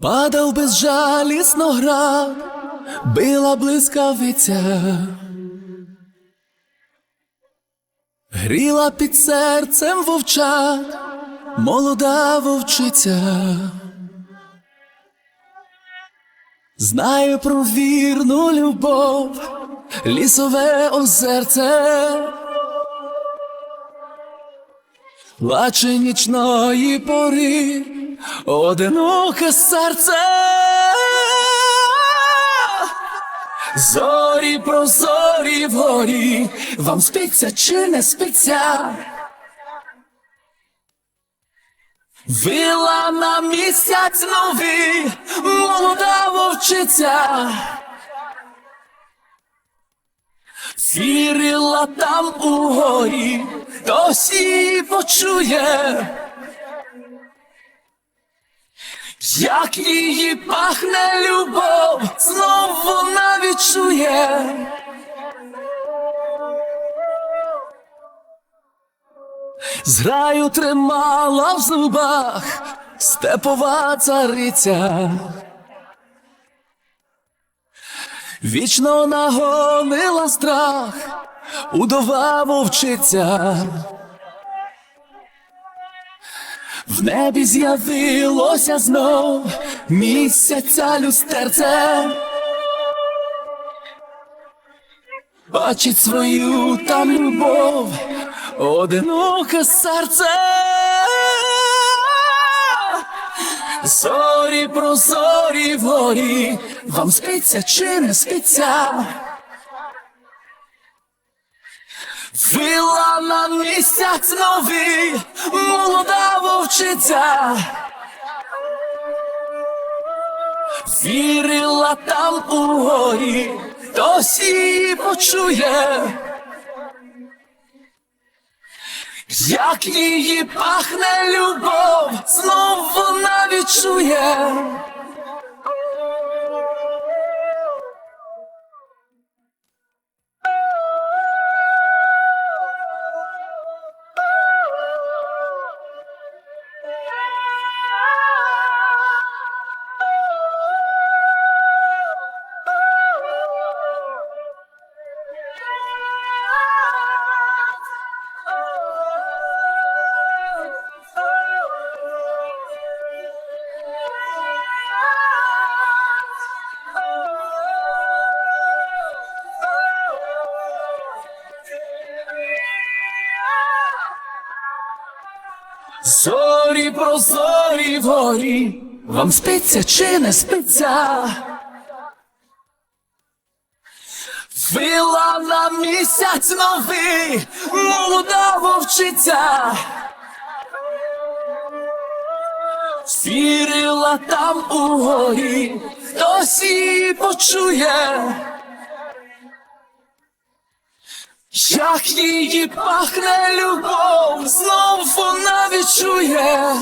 Падав безжалісно град, била блискавиця, гріла під серцем вовчат, молода вовчиця. Знаю про вірну любов, лісове озерце, плаче нічної пори, одиноке серце. Зорі прозорі вгорі, вам спиться чи не спиться? Вила на місяць новий, молода вовчиця. Вірила там у горі, її почує. Як її пахне любов, знов вона відчує. Зграю тримала в зубах степова цариця. Вічно нагонила страх, удова вовчиця. В небі з'явилося знов місяця люстерце. Бачить свою там любов, одиноке серце. Зорі прозорі вгорі, вам спиться чи не спиться? Вила на місяць новий, молода вовчиця. Вірила там у горі, хтось її почує. Як її пахне любов, знов вона відчує. Зорі прозорі вгорі, вам спиться чи не спиться? Вила на місяць новий, молода вовчиця. Вірила там у горі, хтось її почує. Як її пахне любов, знов вона відчує.